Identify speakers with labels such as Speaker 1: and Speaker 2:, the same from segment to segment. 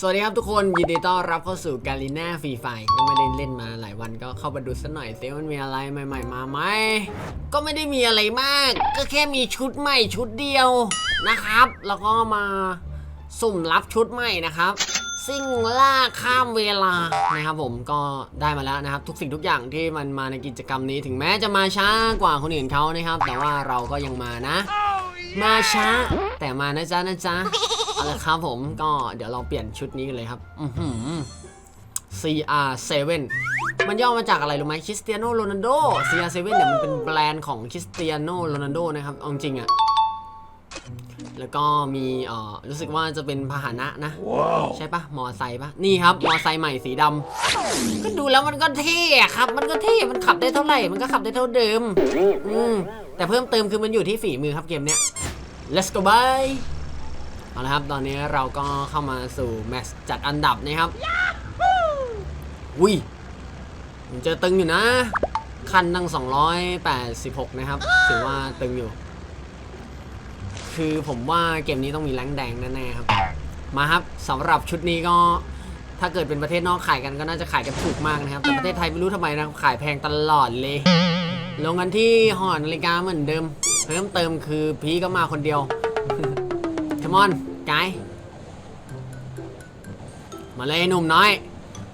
Speaker 1: สวัสดีครับทุกคน ยินดีต้อนรับเข้าสู่กาลิน่าฟรีไฟก็ไม่ได้เล่นมาหลายวันก็เข้ามาดูสักหน่อยเซมันมีอะไรใหม่ ๆ มาไหม ก็ไม่ได้มีอะไรมาก ก็แค่มีชุดใหม่ชุดเดียวนะครับ แล้วก็มาสุ่มรับชุดใหม่นะครับ ซิ่งล่าข้ามเวลานะครับผมก็ได้มาแล้วนะครับ ทุกสิ่งทุกอย่างที่มันมาในกิจกรรมนี้ถึงแม้จะมาช้ากว่าคนอื่นเขานะครับ แต่ว่าเราก็ยังมานะ มาช้าแต่มานะจ๊ะนะจ๊ะ เอาละครับผมก็เดี๋ยวเราเปลี่ยนชุดนี้กันเลยครับ อือหือ CR7 มันย่อมาจากอะไรรู้ไหมคริสเตียโนโรนัลโด CR7 เนี่ยมันเป็นแบรนด์ของคริสเตียโนโรนัลโดนะครับเอาจริงๆอะแล้วก็มีเอ่อรู้สึกว่าจะเป็นพาหนะนะใช่ปะมอไซค์ปะนี่ครับ มอไซค์ใหม่สีดำก็ดูแล้วมันก็เท่อะครับ มันก็เท่มันขับได้เท่าไหร่ มันก็ขับได้เท่าเดิม อืมแต่เพิ่มเติมคือมันอยู่ที่ฝีมือครับเกมเนี้ย let's go bye เอาละครับตอนนี้เราก็เข้ามาสู่แมตช์จัดอันดับนะครับอุ้ยผมเจอตึงอยู่นะคันตั้ง 286 นะครับ ถือว่าตึงอยู่ คือผมว่าเกมนี้ต้องมีแรงค์แดงแน่ๆครับ มาครับสำหรับชุดนี้ก็ถ้าเกิดเป็นประเทศนอกขายกันก็น่าจะขายกันถูกมากนะครับ แต่ประเทศไทยไม่รู้ทำไมนะครับขายแพงตลอดเลย ลงกันที่หอนาฬิกาเหมือนเดิม เพิ่มเติมคือพีก็มาคนเดียวคม ไกด์มาเลยหนุ่มน้อย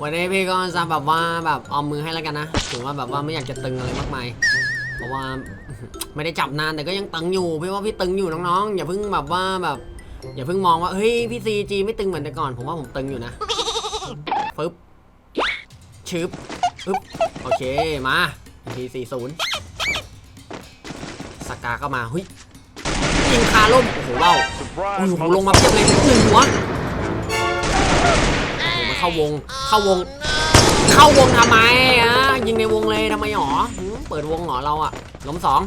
Speaker 1: วันนี้พี่ก็จะแบบว่าแบบออมมือให้แล้วกันนะถือว่าแบบว่าไม่อยากจะตึงอะไรมากมายเพราะว่าไม่ได้จับนานแต่ก็ยังตึงอยู่พี่ว่าพี่ตึงอยู่น้องๆ อย่าเพิ่งแบบว่าแบบอย่าเพิ่งมองว่าเฮ้ยพี่ซีจีไม่ตึงเหมือนแต่ก่อน ผมว่าผมตึงอยู่นะปึ๊บชึบปึ๊บโอเคมาทีสี่ศูนย์สกาก็มาเฮ้ยยิงคาล่มโอ้โหว้า โอ้โหลงมาเพียบเลยหนึ่งหัวโอ้โหมันเข้าวง เข้าวง เข้าวงทำไมอะยิงในวงเลยทำไมหรอหืมเปิดวงเหรอเราอะล้มสอง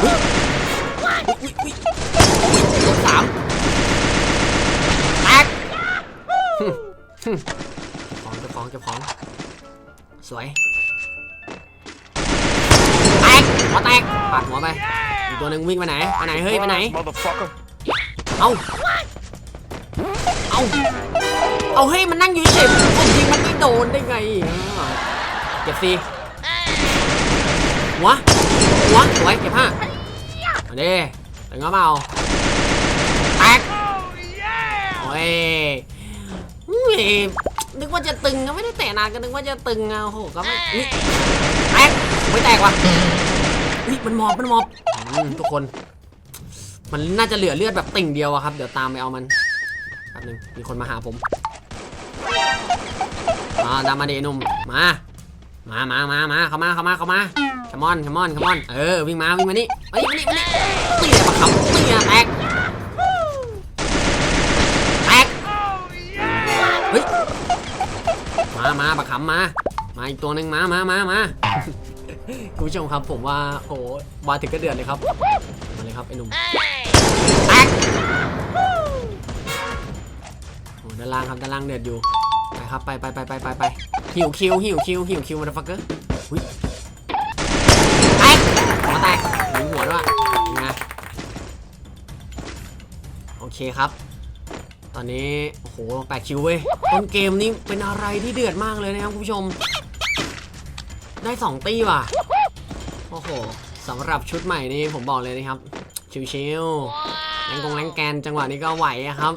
Speaker 1: เฮ้ยอุ๊ยอุ๊ยอุ๊ยล้มสามแตกหึหึเก็บของเก็บของเก็บของสวยแตกหัวแตกปาดหัวไปอีกตัวหนึ่งวิ่งไปไหนไปไหนเฮ้ยไปไหน
Speaker 2: motherfucker.
Speaker 1: เอาเอาเอาเฮ้มันนั่งอยู่เฉยผมยิงมันไม่โดนได้ไงเก็บซีหัวหัวสวยเก็บห้าเอาดิถึงก็เปล่าแตกโอ้ยนึกว่าจะตึงก็ไม่ได้แตะนานก็นึกว่าจะตึงอะโอ้โหก็ไม่แตกไม่แตกว่ะอุ๊ยมันหมอบมันหมอบทุกคน มันน่าจะเหลือเลือดแบบติ่งเดียวอะครับ เดี๋ยวตามไปเอามันแป๊บนึงมีคนมาหาผมมาตามาเดนุ่มมา มามามามาเข้ามาเข้ามาเข้ามาขมอนขมอนขมอน เออ วิ่งมา วิ่งมานี่มานี่มานี่มานี่ตีเลยปะครับตีเลยแตกแตกเฮ้ย มามาปะขำมา มาอีกตัวหนึ่งมามามามาคุณผู้ชมครับผมว่าโอ้โหมาถึงก็เดือดเลยครับ มาเลยครับไอ้หนุ่มานล่างครับด้านล่างเดือดอยู่ไปครับไปไปไปไปไปไปหิวคิวหิวคิวหิวคิวมาดฟักเกอร์หุ้ยแตกหัวแตกยิงหัวด้วยยังไงโอเคครับ ตอนนี้โอ้โหแปดคิวเว้ยต้นเกมนี้เป็นอะไรที่เดือดมากเลยนะครับคุณผู้ชม ได้สองตีว่ะโอ้โหสำหรับชุดใหม่นี่ผมบอกเลยนะครับชิวๆแรงกงแรงแกนจังหวะนี้ก็ไหวครับ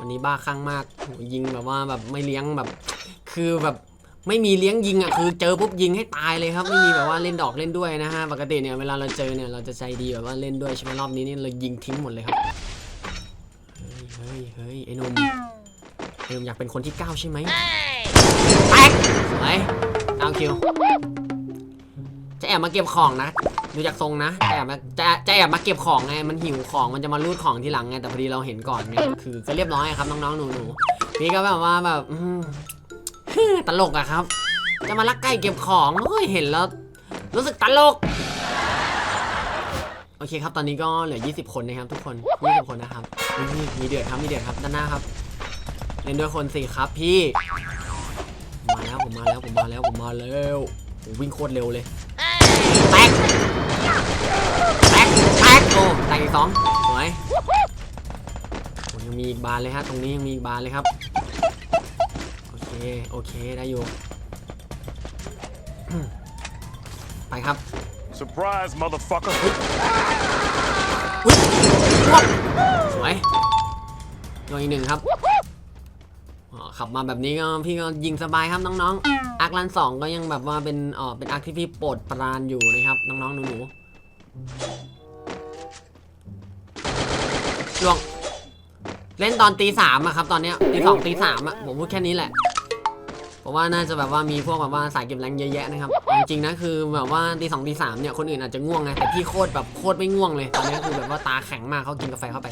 Speaker 1: วันนี้บ้าคลั่งมากยิงแบบว่าแบบไม่เลี้ยงแบบ คือแบบไม่มีเลี้ยงยิงอะคือเจอปุ๊บยิงให้ตายเลยครับ ไม่มีแบบว่าเล่นดอกเล่นด้วยนะฮะปกติเนี่ยเวลาเราเจอเนี่ยเราจะใจดีแบบว่าเล่นด้วยใช่ไหมรอบนี้นี่เรายิงทิ้งหมดเลยครับเฮ้ยเฮ้ยเฮ้ยไอ้นมไอ้นมอยากเป็นคนที่เก้าใช่ไหมแตกสวยเก้าคิวจะแอบมาเก็บของนะ ดูจากทรงนะจะแอบมาจะจะแอบมาเก็บของไงมันหิวของมันจะมารูดของทีหลังไงแต่พอดีเราเห็นก่อนไงคือก็เรียบร้อยครับน้องๆหนูๆพี่ก็แบบว่าแบบอืมตลกอะครับ จะมาลักใกล้เก็บของเฮ้ยเห็นแล้ว รู้สึกตลกโอเคครับตอนนี้ก็เหลือ 20 คนนะครับทุกคน 20 คนนะครับนี่มีเดือดครับมีเดือดครับด้านหน้าครับเล่นด้วยคนสี่ครับพี่มาแล้วผมมาแล้วผมมาแล้วผมมาแล้ววิ่งโคตรเร็วเลยแตก แตกแตกโอ้แตกอีกสองสวยโอ้ยังมีอีกบานเลยฮะตรงนี้ยังมีอีกบานเลยครับเคโอเคได้อยู่อืมไปครับ
Speaker 2: Surprise, motherfucker.
Speaker 1: อุ้ยรวบสวยโดนอีกหนึ่งครับอ๋อขับมาแบบนี้ก็พี่ก็ยิงสบายครับน้องๆอาร์คลันสองก็ยังแบบว่าเป็นเออเป็นอาร์คที่พี่โปรดปรานอยู่นะครับน้องๆหนูๆ ลวง เล่นตอนตีสามอะครับ ตอนเนี้ยตีสองตีสามอะผมพูดแค่นี้แหละเพราะว่าน่าจะแบบว่ามีพวกแบบว่าสายเก็บแรงเยอะแยะนะครับจริงๆนะคือแบบว่าตีสองตีสามเนี่ยคนอื่นอาจจะง่วงไงแต่พี่โคตรแบบโคตรไม่ง่วงเลยตอนนี้คือแบบว่าตาแข็งมากเขากินกาแฟเข้าไป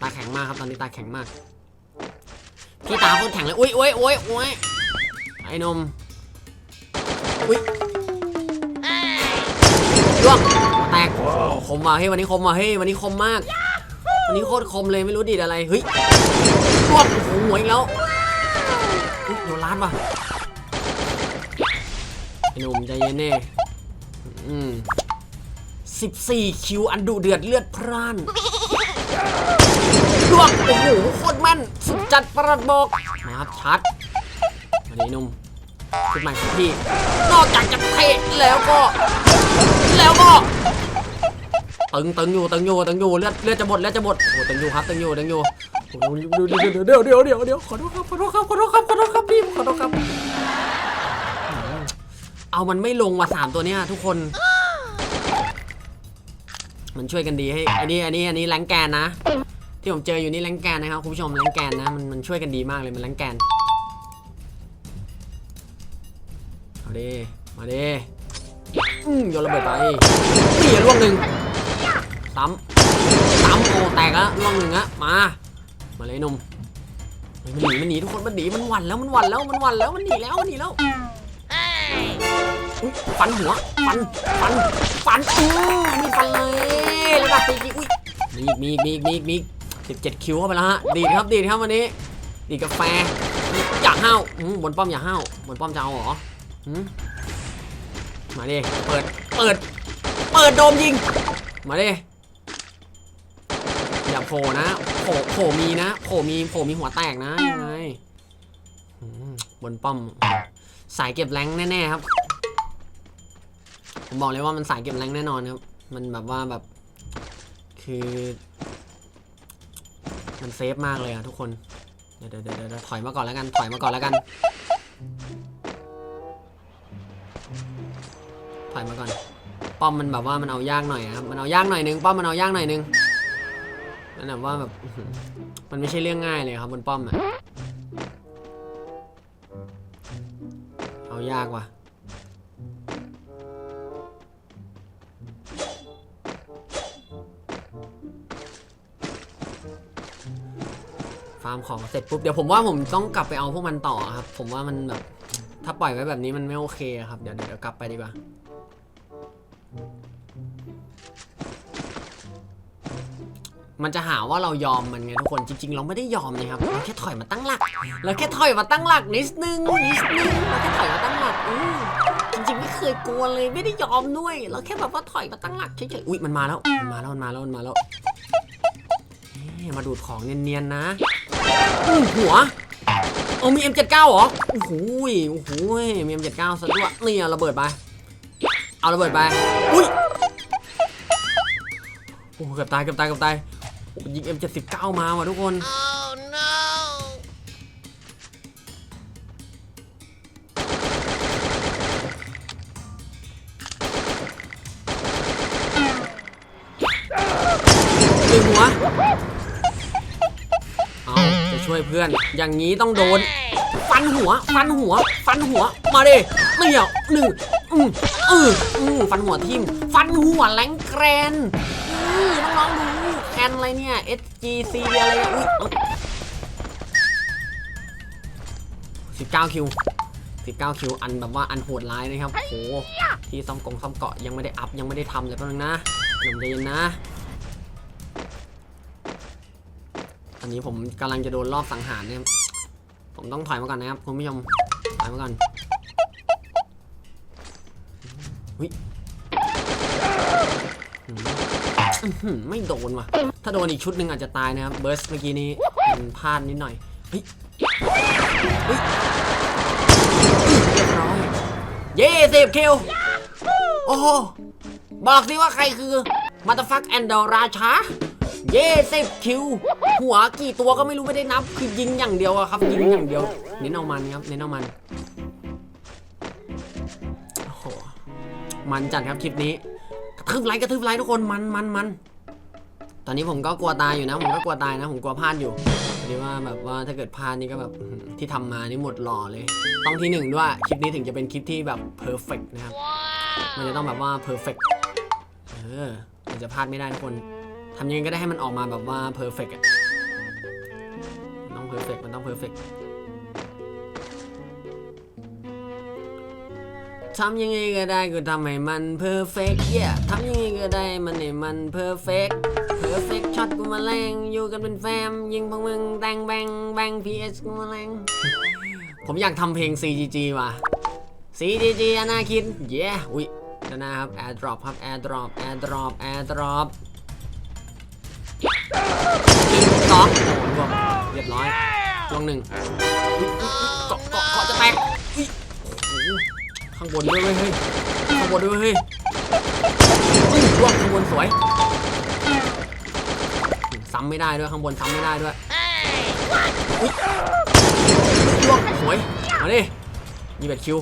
Speaker 1: ตาแข็งมากครับตอนนี้ตาแข็งมากพี่ตาโคตรแข็งเลยอุ้ยอุ้ยอุ้ยอุ้ยไอ้นมอุ้ย ล่วงแตกคมว่ะเฮ้ยวันนี้คมว่ะเฮ้ยวันนี้คมมาก วันนี้โคตรคมเลยไม่รู้ดีดอะไรเฮ้ยล่วงโอ้โหหัวอีกแล้วอุ๊ยโดนล้านว่ะไอ้หนุ่มใจเย็นเน่อืม14คิวอันดุเดือดเลือดพร่านดวงโอ้โหโคตรแม่นสุดจัดประหลัดบอกนะครับชัดมาดีหนุ่ม ขึ้นใหม่ของพี่ นอกจากจะเทแล้วก็ แล้วก็ตึงตึงอยู่ตึงอยู่ตึงอยู่เลือดเลือดจะหมดเลือดจะหมดโอ้ตึงอยู่ครับตึงอยู่ตึงอยู่เดี๋ยวเดี๋ยวเดี๋ยวเดี๋ยวเดี๋ยวขอโทษครับขอโทษครับขอโทษครับขอโทษครับพี่ขอโทษครับ เอามันไม่ลงว่ะสามตัวเนี้ยทุกคน มันช่วยกันดีให้อันนี้อันนี้อันนี้แรงแกนนะ ที่ผมเจออยู่นี่แรงแกนนะครับคุณผู้ชมแรงแกนนะมันมันช่วยกันดีมากเลยมันแรงแกน เอาดิมาดิอืมโยนระเบิดไปนี่ล่วงหนึ่งซ้ำซ้ำโอ้แตกแล้วล่วงหนึ่งอะมา มาเลยนุ่มมันหนีมันหนีทุกคนมันหนีมันหวั่นแล้วมันหวั่นแล้วมันหวั่นแล้วมันหนีแล้วมันหนีแล้วฟันหัวฟันฟันฟันอื้อมีฟันเลยระดับตีกีอุ้ยมีมีมีมีมีสิบเจ็ดคิวเข้าไปแล้วฮะดีครับดีครับวันนี้ดีกาแฟอย่าห้าวอืมบนป้อมอย่าห้าวบนป้อมจะเอาเหรอ มาดิ เปิด เปิด เปิดโดมยิง มาดิ อย่าโผล่นะโผล่โผล่มีนะโผล่มีโผล่มีหัวแตกนะยังไงบนป้อม สายเก็บแรงแน่ๆครับ ผมบอกเลยว่ามันสายเก็บแรงแน่นอนครับ มันแบบว่าแบบ คือ มันเซฟมากเลยอะทุกคน เดี๋ยวเดี๋ยวเดี๋ยวเดี๋ยวถอยมาก่อนแล้วกัน ถอยมาก่อนแล้วกัน ถอยมาก่อน ป้อมมันแบบว่ามันเอายากหน่อยอะครับ มันเอายากหน่อยนึง ป้อมมันเอายากหน่อยนึงนั่นแบบว่าแบบ มันไม่ใช่เรื่องง่ายเลยครับบนป้อมอะเอายากว่ะฟาร์มของเสร็จปุ๊บ เดี๋ยวผมว่าผมต้องกลับไปเอาพวกมันต่อครับ ผมว่ามันแบบ ถ้าปล่อยไว้แบบนี้มันไม่โอเคครับ เดี๋ยวเดี๋ยวกลับไปดีกว่า มันจะหาว่าเรายอมมันไงทุกคนจริง ๆ เราไม่ได้ยอมนะครับเราแค่ถอยมาตั้งหลักเราแค่ถอยมาตั้งหลักนิดนึงนิดนึงเราแค่ถอยมาตั้งหลักอืมจริงๆไม่เคยกลัวเลยไม่ได้ยอมด้วย เราแค่แบบว่าถอยมาตั้งหลักเฉยๆอุ้ยมันมาแล้วมันมาแล้วมันมาแล้วมันมาแล้วเอ๊ะมาดูดของเนียนๆนะอื้หัวเอามี M79 เหรอโอ้โหโอ้โหยมี M79 ซะด้วยนี่เอาระเบิดไปเอาระเบิดไปอุ้ยโอ้เกือบตายเกือบตายเกือบตาย ยิง M79 มาว่ะทุกคนหนึ่งหัวเอาจะช่วยเพื่อน อย่างนี้ต้องโดน ฟันหัว ฟันหัว ฟันหัว มาดิไม่เหรอหนึ่งอืมอืออือฟันหัวทิ่มฟันหัวแรงแกรนอือน้องๆดูแค นอะไรเนี่ย SGC อะไรเนี่ยอุ้ยสิบเก้าคิวสิบเก้าคิวอันแบบว่าอันโหดร้ายนะครับ โห ที่ซ่อมกงซ่อมเกาะยังไม่ได้อัพยังไม่ได้ทำเลยแป๊บนึงนะหนุ่มใจเย็นนะตอนนี้ผมกำลังจะโดนรอบสังหารเนะครับผมต้องถอยมาก่อนนะครับคุณผู้ชม ถอยมาก่อน ไม่โดนว่ะ ถ้าโดนอีกชุดหนึ่งอาจจะตายนะครับเบิร์สเมื่อกี้นี้มันพลาดนิดหน่อยเฮ้ยเฮ้ยเรียบร้อยเย่สิบคิวโอ้โหบอกสิว่าใครคือมาตาฟักแอนดอราชาเย่สิบคิว หัวกี่ตัวก็ไม่รู้ไม่ได้นับ คือยิงอย่างเดียวอะครับ ยิงอย่างเดียว เน้นเอามันครับ เน้นเอามัน โอ้โห มันจัดครับคลิปนี้ ระทืบไลค์กระทืบไลค์ทุกคนมันมันมันตอนนี้ผมก็กลัวตายอยู่นะ ผมก็กลัวตายนะ ผมกลัวพลาดอยู่พอดีว่าแบบว่าถ้าเกิดพลาดนี่ก็แบบที่ทำมานี่หมดหล่อเลย ต้องที่หนึ่งด้วยคลิปนี้ถึงจะเป็นคลิปที่แบบเพอร์เฟกนะครับมันจะต้องแบบว่าเพอร์เฟกเออมันจะพลาดไม่ได้ทุกคนทำยังไงก็ได้ให้มันออกมาแบบว่าเพอร์เฟกอะต้องเพอร์เฟกมันต้องเพอร์เฟกต์ ทำยังไงก็ได้ก็ทำให้มันเพอร์เฟก์เย่ทำยังไงก็ได้มันให้มันเพอร์เฟก์เพอร์เฟกช็อตกูมาแรงอยู่กันเป็นแฟม ยิงพวกมึงแดงแบงแบงพีเอสกูมาแรง ผมอยากทำเพลง CGG ว่ะ CGG อนาคินเย้อุ้ยด้านหน้าครับ airdrop ครับ airdrop airdrop airdrop หนึ่งสองโอ้โหรวมเรียบร้อยลงหนึ่งเกาะเกาะ ข้างบนด้วยเว้ยเฮ้ยข้างบนด้วยเฮ้ยร่วงข้างบนสวยซ้ำไม่ได้ด้วยข้างบนซ้ำไม่ได้ด้วยร่วงสวยมาดิยี่สิบคิว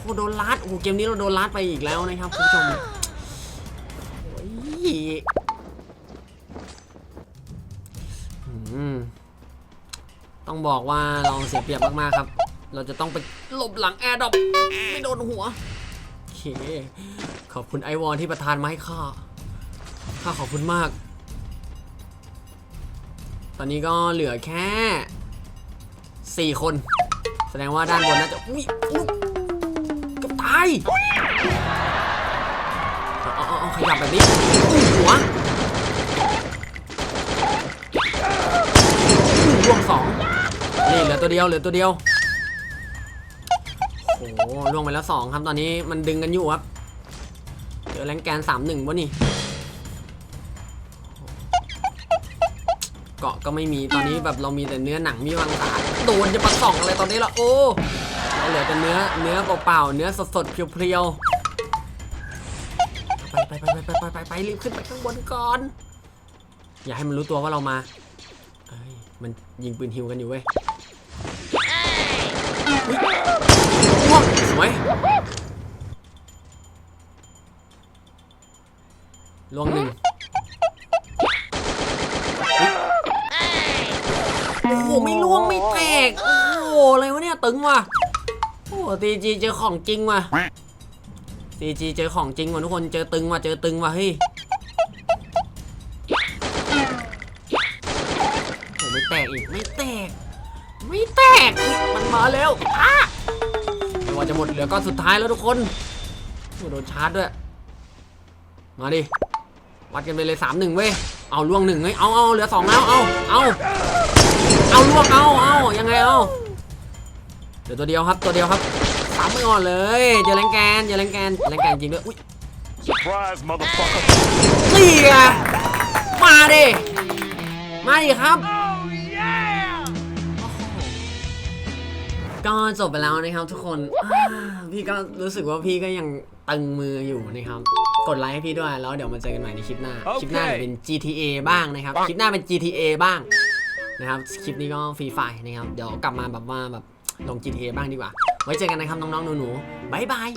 Speaker 1: โอ้โดนลัดโอ้โหเกมนี้เราโดนลัดไปอีกแล้วนะครับคุณผู้ชมโอ้ยอืมต้องบอกว่าเราเสียเปรียบมากๆครับ เราจะต้องไปหลบหลังแอร์ดอปไม่โดนหัวโอเค ขอบคุณไอวอนที่ประทานมาให้ข้าข้าขอบคุณมาก ตอนนี้ก็เหลือแค่ 4 คน แสดงว่าด้านบนน่าจะอุ้ยอุ๊ยกับตายเอาเอาเอาขยับแบบนี้อุ้ยหัวร่วงสองนี่เหลือตัวเดียวเหลือตัวเดียว ล่วงไปแล้วสองครับตอนนี้มันดึงกันอยู่ครับเจอแรงแกนสามหนึ่งวะนี่เกาะก็ไม่มีตอนนี้แบบเรามีแต่เนื้อหนังมีวังสาโดนจะมาส่องอะไรตอนนี้ละโอ้เราเหลือแต่เนื้อเนื้อเปล่าๆเนื้อสดๆเพียวๆไปไปไปไปไปไปไปรีบขึ้นไปข้างบนก่อน อย่าให้มันรู้ตัวว่าเรามาเอ้ยมันยิงปืนฮิวกันอยู่เว้ย ว้าวสวยลวงหนึ่งโอ้โหไม่ล่วงไม่แตก โอ้โหอะไรวะเนี่ยตึงว่ะ โอ้ตีจีเจอของจริงว่ะตีจีเจอของจริงว่ะทุกคนเจอตึงว่ะเจอตึงว่ะเฮ้ยโอ้ไม่แตกอีกไม่แตก ไม่แตก มันมาแล้วอ้าไม่ว่า จะหมดเหลือก้อนสุดท้ายแล้วทุกคนโอ้โดนชาร์จด้วย มาดิ วัดกันไปเลยสามหนึ่งเว้ย เอาล่วงหนึ่งเฮ้ย เอาเอาเหลือสองแล้ว เอาเอาเอาล่วงเอาเอายังไงเอาเหลือตัวเดียวครับ ตัวเดียวครับสามไม่อ่อนเลย เจอแรงแกน เจอแรงแกนแรงแกนจริงด้วยอุ้ย
Speaker 2: Surprise, motherfucker.
Speaker 1: นี่ไงมาดิ มาดิครับ ก็จบไปแล้วนะครับทุกคนอ่าพี่ก็รู้สึกว่าพี่ก็ยังตึงมืออยู่นะครับ กดไลค์ให้พี่ด้วยแล้วเดี๋ยวมาเจอกันใหม่ในคลิปหน้า
Speaker 2: โอเค
Speaker 1: คลิปหน้าจะเป็น GTA บ้างนะครับ คลิปหน้าเป็น GTA บ้างนะครับ คลิปนี้ก็ฟรีไฟนะครับ เดี๋ยวกลับมาแบบว่าแบบลง GTA บ้างดีกว่า ไว้เจอกันนะครับน้องๆหนูๆบ๊ายบาย